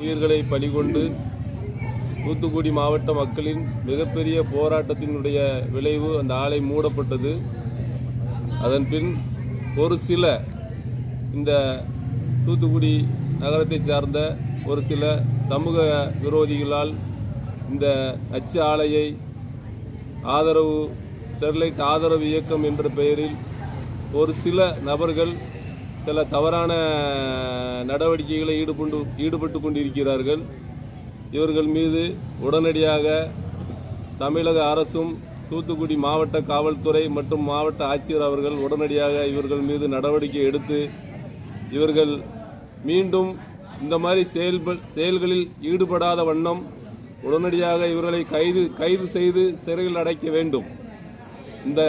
உயிர்களை பலிகொண்டு தூத்துக்குடி மாவட்ட மக்களின் மிகப்பெரிய போராட்டத்தினுடைய விளைவு அந்த ஆலை மூடப்பட்டது. அதன் பின் ஒரு சில இந்த தூத்துக்குடி நகரத்தைச் சார்ந்த ஒரு சில சமூக விரோதிகளால் இந்த நச்சு ஆலையை ஆதரவு ஸ்டெர்லைட் ஆதரவு இயக்கம் என்ற பெயரில் ஒரு சில நபர்கள் சில தவறான நடவடிக்கைகளை ஈடுபட்டு ஈடுபட்டு கொண்டிருக்கிறார்கள். இவர்கள் மீது உடனடியாக தமிழக அரசும் தூத்துக்குடி மாவட்ட காவல்துறை மற்றும் மாவட்ட ஆட்சியர் அவர்கள் உடனடியாக இவர்கள் மீது நடவடிக்கை எடுத்து இவர்கள் மீண்டும் இந்த மாதிரி செயல்ப செயல்களில் ஈடுபடாத வண்ணம் உடனடியாக இவர்களை கைது கைது செய்து சிறையில் அடைக்க வேண்டும். இந்த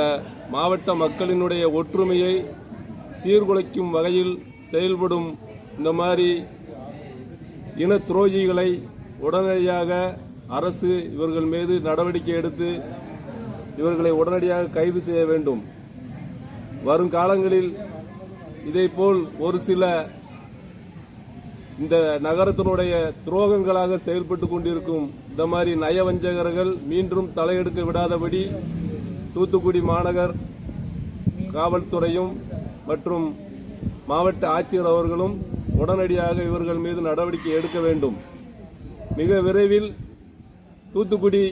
மாவட்ட மக்களினுடைய ஒற்றுமையை சீர்குலைக்கும் வகையில் செயல்படும் இந்த மாதிரி இன துரோகிகளை உடனடியாக அரசு இவர்கள் மீது நடவடிக்கை எடுத்து இவர்களை உடனடியாக கைது செய்ய வேண்டும். வரும் காலங்களில் இதேபோல் ஒரு சில இந்த நகரத்தினுடைய துரோகங்களாக செயல்பட்டு கொண்டிருக்கும் இந்த மாதிரி நயவஞ்சகர்கள் மீண்டும் தலையெடுக்க விடாதபடி தூத்துக்குடி மாநகர் காவல்துறையும் மற்றும் மாவட்ட ஆட்சியர் அவர்களும் உடனடியாக இவர்கள் மீது நடவடிக்கை எடுக்க வேண்டும். மிக விரைவில் தூத்துக்குடி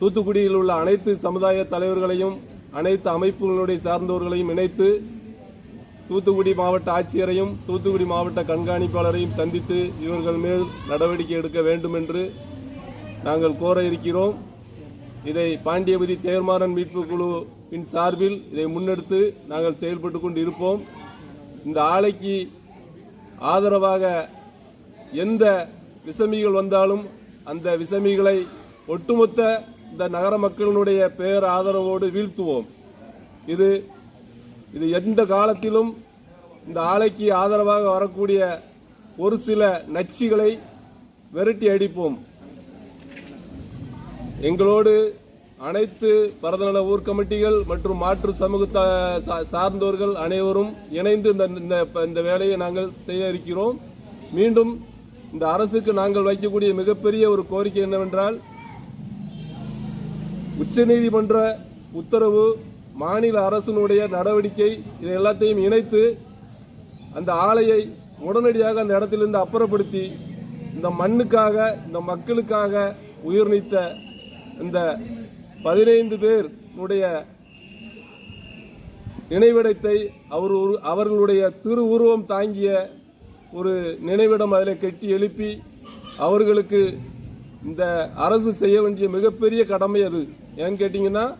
தூத்துக்குடியில் உள்ள அனைத்து சமுதாய தலைவர்களையும் அனைத்து அமைப்புகளுடைய சார்ந்தவர்களையும் இணைத்து தூத்துக்குடி மாவட்ட ஆட்சியரையும் தூத்துக்குடி மாவட்ட கண்காணிப்பாளரையும் சந்தித்து இவர்கள் மேல் நடவடிக்கை எடுக்க வேண்டும் என்று நாங்கள் கோர இருக்கிறோம். இதை பாண்டியபதி தேர்மாறன் மீட்பு குழுவின் சார்பில் இதை முன்னெடுத்து நாங்கள் செயல்பட்டு கொண்டு இருப்போம் இந்த ஆலைக்கு ஆதரவாக எந்த விசமிகள் வந்தாலும் அந்த விசமிகளை ஒட்டுமொத்த இந்த நகர மக்களினுடைய பேர் ஆதரவோடு வீழ்த்துவோம். இது இது எந்த காலத்திலும் இந்த ஆலைக்கு ஆதரவாக வரக்கூடிய ஒரு சில நச்சுகளை விரட்டி அடிப்போம். எங்களோடு அனைத்து பரதநல ஊர் கமிட்டிகள் மற்றும் மாற்று சமூக சார்ந்தோர்கள் அனைவரும் இணைந்து இந்த இந்த இந்த வேலையை நாங்கள் செய்ய இருக்கிறோம். மீண்டும் இந்த அரசுக்கு நாங்கள் வைக்கக்கூடிய மிகப்பெரிய ஒரு கோரிக்கை என்னவென்றால் உச்சநீதிமன்ற உத்தரவு மாநில அரசினுடைய நடவடிக்கை இதை எல்லாத்தையும் இணைத்து அந்த ஆலையை உடனடியாக அந்த இடத்திலிருந்து அப்புறப்படுத்தி இந்த மண்ணுக்காக இந்த மக்களுக்காக உயிர் நீத்த இந்த பதினைந்து பேருடைய நினைவிடத்தை அவர் ஒரு- அவர்களுடைய திருவுருவம் தாங்கிய ஒரு நினைவிடம் அதில் கட்டி எழுப்பி அவர்களுக்கு இந்த அரசு செய்ய வேண்டிய மிகப்பெரிய கடமை அது. ஏன்னு கேட்டிங்கன்னா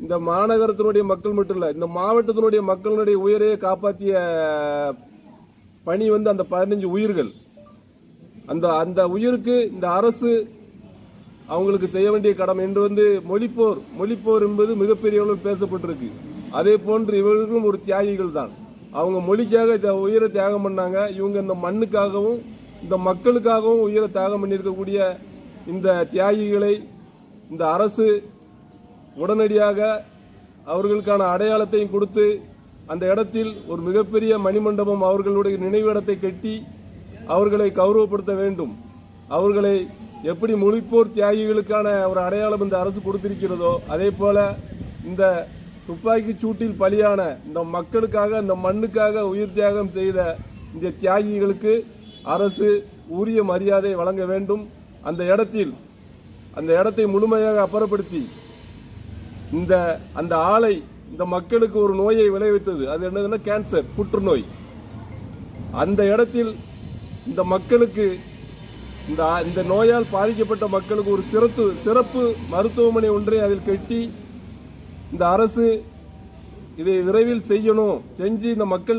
இந்த மாநகரத்தினுடைய மக்கள் மட்டும் இல்லை இந்த மாவட்டத்தினுடைய மக்களுடைய உயிரையே காப்பாற்றிய பணி வந்து அந்த பதினஞ்சு உயிர்கள். அந்த அந்த உயிருக்கு இந்த அரசு அவங்களுக்கு செய்ய வேண்டிய கடமை என்று வந்து மொழிப்போர் மொழிப்போர் என்பது மிகப்பெரிய அளவில் பேசப்பட்டிருக்கு. அதே போன்று இவர்களும் ஒரு தியாகிகள் தான். அவங்க மொழிக்காக உயிரை தியாகம் பண்ணாங்க. இவங்க இந்த மண்ணுக்காகவும் இந்த மக்களுக்காகவும் உயிரை தியாகம் பண்ணியிருக்கக்கூடிய இந்த தியாகிகளை இந்த அரசு உடனடியாக அவர்களுக்கான அடையாளத்தையும் கொடுத்து அந்த இடத்தில் ஒரு மிகப்பெரிய மணிமண்டபம் அவர்களுடைய நினைவிடத்தை கட்டி அவர்களை கௌரவப்படுத்த வேண்டும். அவர்களை எப்படி மொழிப்போர் தியாகிகளுக்கான ஒரு அடையாளம் இந்த அரசு கொடுத்திருக்கிறதோ அதே போல இந்த துப்பாக்கி சூட்டில் பலியான இந்த மக்களுக்காக இந்த மண்ணுக்காக உயிர் தியாகம் செய்த இந்த தியாகிகளுக்கு அரசு உரிய மரியாதை வழங்க வேண்டும். அந்த இடத்தில் அந்த இடத்தை முழுமையாக அப்புறப்படுத்தி இந்த அந்த ஆலை இந்த மக்களுக்கு ஒரு நோயை விளைவித்தது. அது என்னதுன்னா கேன்சர் புற்றுநோய். அந்த இடத்தில் இந்த மக்களுக்கு இந்த இந்த நோயால் பாதிக்கப்பட்ட மக்களுக்கு ஒரு சிறப்பு சிறப்பு மருத்துவமனை ஒன்றை அதில் கட்டி இந்த அரசு இதை விரைவில் செய்யணும். செஞ்சு இந்த மக்கள்